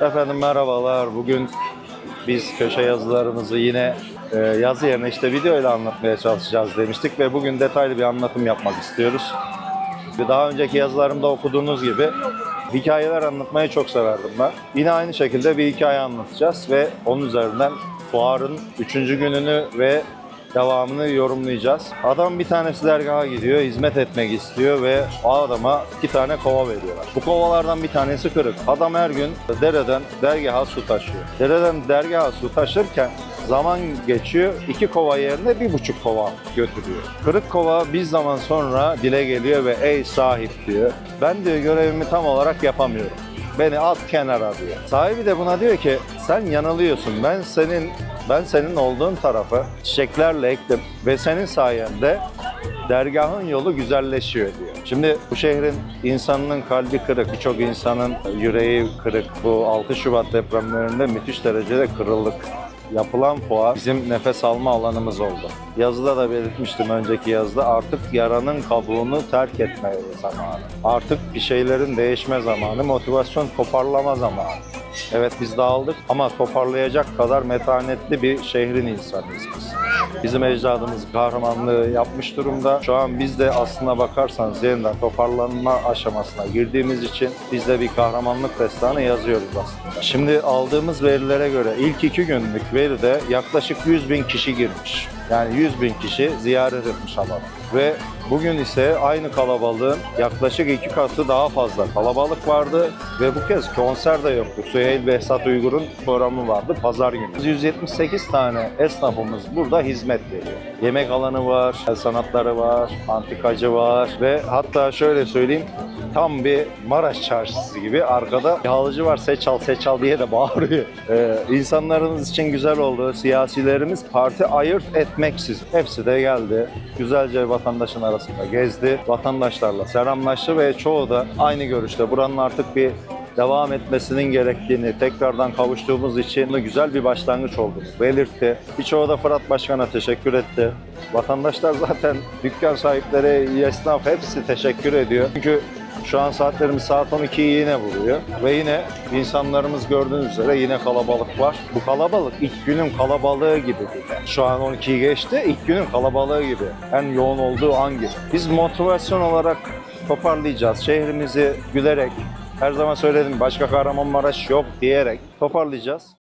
Efendim merhabalar. Bugün biz köşe yazılarımızı yine e, yazı yerine işte video ile anlatmaya çalışacağız demiştik ve bugün detaylı bir anlatım yapmak istiyoruz. Daha önceki yazılarımda okuduğunuz gibi hikayeler anlatmayı çok severdim ben. Yine aynı şekilde bir hikaye anlatacağız ve onun üzerinden fuarın 3. gününü ve devamını yorumlayacağız. Adam bir tanesi dergaha gidiyor, hizmet etmek istiyor ve o adama iki tane kova veriyorlar. Bu kovalardan bir tanesi kırık. Adam her gün dereden dergaha su taşıyor. Dereden dergaha su taşırken zaman geçiyor, iki kova yerine bir buçuk kova götürüyor. Kırık kova bir zaman sonra dile geliyor ve ey sahip diyor. Ben diyor görevimi tam olarak yapamıyorum. Beni at kenara diyor. Sahibi de buna diyor ki sen yanılıyorsun. Ben senin ben senin olduğun tarafı çiçeklerle ektim ve senin sayende dergahın yolu güzelleşiyor diyor. Şimdi bu şehrin insanının kalbi kırık, birçok insanın yüreği kırık. Bu 6 Şubat depremlerinde müthiş derecede kırıldık. Yapılan fuar bizim nefes alma alanımız oldu. Yazıda da belirtmiştim önceki yazıda artık yaranın kabuğunu terk etme zamanı. Artık bir şeylerin değişme zamanı, motivasyon toparlama zamanı. Evet biz dağıldık ama toparlayacak kadar metanetli bir şehrin insanıyız biz. Bizim ecdadımız kahramanlığı yapmış durumda. Şu an biz de aslına bakarsanız yeniden toparlanma aşamasına girdiğimiz için biz de bir kahramanlık destanı yazıyoruz aslında. Şimdi aldığımız verilere göre ilk iki günlük veride yaklaşık 100 bin kişi girmiş. Yani 100 bin kişi ziyaret etmiş alanı. Ve bugün ise aynı kalabalığın yaklaşık iki katı daha fazla kalabalık vardı ve bu kez konser de yoktu. Süheyl Behzat Uygur'un programı vardı pazar günü. 178 tane esnafımız burada hizmet veriyor. Yemek alanı var, el sanatları var, antikacı var ve hatta şöyle söyleyeyim tam bir Maraş çarşısı gibi arkada bir halıcı var seçal seçal diye de bağırıyor. Ee, insanlarımız için güzel oldu. Siyasilerimiz parti ayırt etmeksiz. Hepsi de geldi. Güzelce vatandaşın arasında gezdi. Vatandaşlarla selamlaştı ve çoğu da aynı görüşte. Buranın artık bir devam etmesinin gerektiğini, tekrardan kavuştuğumuz için güzel bir başlangıç olduğunu belirtti. Birçoğu da Fırat Başkan'a teşekkür etti. Vatandaşlar zaten dükkan sahipleri, esnaf hepsi teşekkür ediyor. Çünkü şu an saatlerimiz saat 12'yi yine buluyor ve yine insanlarımız gördüğünüz üzere yine kalabalık var. Bu kalabalık ilk günün kalabalığı gibi. Şu an 12'yi geçti, ilk günün kalabalığı gibi. En yoğun olduğu an gibi. Biz motivasyon olarak toparlayacağız. Şehrimizi gülerek, her zaman söyledim başka Kahramanmaraş yok diyerek toparlayacağız.